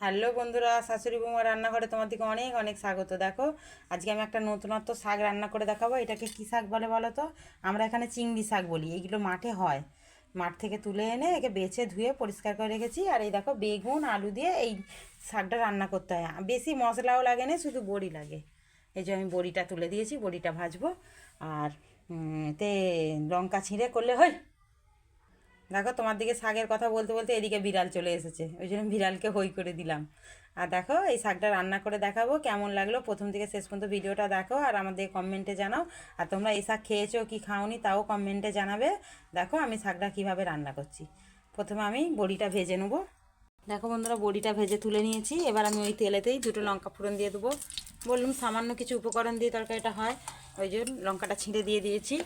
Hello বন্ধুরা, শাশুড়ি বৌমা রান্নাঘরে তোমাদেরকে অনেক অনেক স্বাগত। দেখো, আজকে আমি একটা নতুনত্ব শাক রান্না করে দেখাবো। এটাকে কী শাক বলে বলো তো? আমরা এখানে চিংড়ি শাক বলি। এইগুলো মাঠে হয়। মাঠ থেকে তুলে এনে একে বেছে ধুয়ে পরিষ্কার করে রেখেছি। আর এই দেখো, বেগুন, আলু দিয়ে এই শাকটা রান্না করতে হয়। বেশি মশলাও লাগে না, শুধু বড়ি লাগে। এই যে আমি বড়িটা তুলে দিয়েছি, বড়িটা ভাজবো। আর এতে লঙ্কা ছিঁড়ে করলে হয়। দেখো তোমার দিকে শাকের কথা বলতে বলতে এদিকে বিড়াল চলে এসেছে। ওই জন্য বিড়ালকে হই করে দিলাম। আর দেখো, এই শাকটা রান্না করে দেখাবো কেমন লাগল। প্রথম থেকে শেষ পর্যন্ত ভিডিওটা দেখো আর আমাদের কমেন্টে জানাও। আর তোমরা এই শাক খেয়েছো কি খাওনি তাও কমেন্টে জানাবে। দেখো আমি শাকটা কীভাবে রান্না করছি। প্রথমে আমি বড়িটা ভেজে নেব। দেখো বন্ধুরা, বড়িটা ভেজে তুলে নিয়েছি। এবার আমি ওই তেলেতেই দুটো লঙ্কা ফোড়ন দিয়ে দেবো। বললাম সামান্য কিছু উপকরণ দিয়ে তরকারিটা হয়। ওই জন্য লঙ্কাটা ছিঁড়ে দিয়ে দিয়েছি।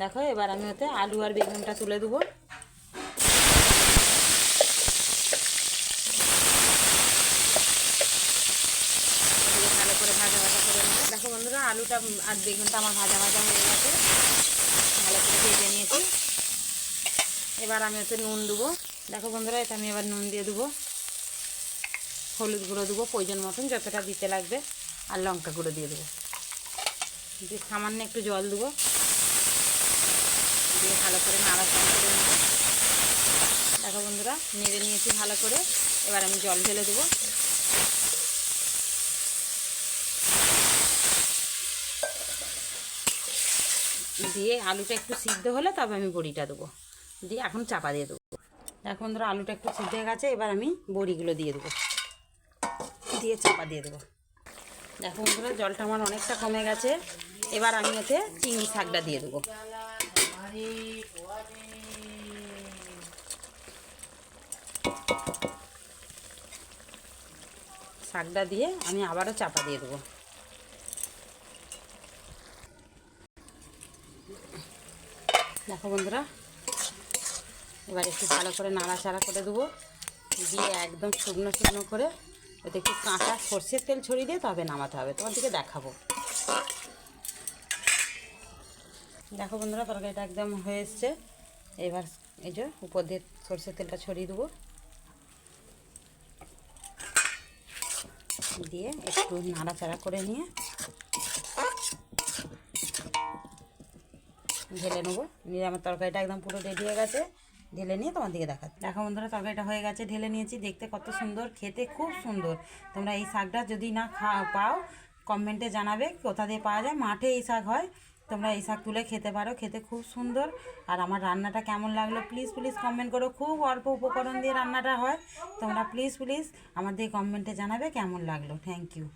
দেখো, এবার আমি ওতে আলু আর বেগুনটা তুলে দেবো। ভালো করে ভাজা ভাজা করে নেব। দেখো বন্ধুরা, আলুটা আর বেগুনটা আমার ভাজা ভাজা হয়ে গেছে। ভালো করে ভেজে নিয়েছি। এবার আমি ওতে নুন দেবো। দেখো বন্ধুরা, এটা আমি এবার নুন দিয়ে দেবো। হলুদ গুঁড়ো দেবো, প্রয়োজন মতন যতটা দিতে লাগবে। আর লঙ্কা গুঁড়ো দিয়ে দেবো। সামান্য একটু জল দেবো। দিয়ে ভালো করে নাড়াচাড়া করে দেখো বন্ধুরা, নেড়ে নিয়েছি ভালো করে। এবার আমি জল ঢেলে দেবো। দিয়ে আলুটা একটু সিদ্ধ হলে তবে আমি বড়িটা দেবো। দিয়ে এখন চাপা দিয়ে দেবো। দেখো বন্ধুরা, আলুটা একটু সিদ্ধ হয়ে গেছে, এবার আমি বড়িগুলো দিয়ে দেবো। দিয়ে চাপা দিয়ে দেবো। দেখো বন্ধুরা, জলটা আমার অনেকটা কমে গেছে। এবার আমি ওতে চিংড়ি শাকটা দিয়ে দেবো। শাকটা দিয়ে আমি আবারও চাপা দিয়ে দেবো। দেখো বন্ধুরা, এবার একটু ভালো করে নাড়াচাড়া করে দেবো। দিয়ে একদম শুকনো শুকনো করে ওতে একটু কাঁচা সর্ষের তেল ছড়িয়ে দিয়ে তবে নামাতে হবে। তোমার দিকে দেখাবো। দেখো বন্ধুরা, তরকারিটা একদম হয়ে এসছে। এবার এই যে উপর দিয়ে সর্ষের তেলটা ছড়িয়ে দেবো। দিয়ে একটু নাড়াচাড়া করে নিয়ে ঢেলে নেব। নিয়ে আমার তরকারিটা একদম পুরো রেডি হয়ে গেছে। ঢেলে নিয়ে তোমার দিকে দেখাচ্ছি। দেখো বন্ধুরা, তরকারিটা হয়ে গেছে, ঢেলে নিয়েছি। দেখতে কত সুন্দর, খেতে খুব সুন্দর। তোমরা এই শাকটা যদি না খা পাও, কমেন্টে জানাবে কোথা দিয়ে পাওয়া যায়। মাঠে এই শাক হয় তোমরা এই শাক তুলে খেতে পারো, খেতে খুব সুন্দর। আর আমার রান্নাটা কেমন লাগল প্লিজ প্লিজ কমেন্ট করো। খুব অল্প উপকরণ দিয়ে রান্নাটা হয়। তোমরা প্লিজ প্লিজ আমাদের কমেন্টে জানাবে কেমন লাগল। Thank you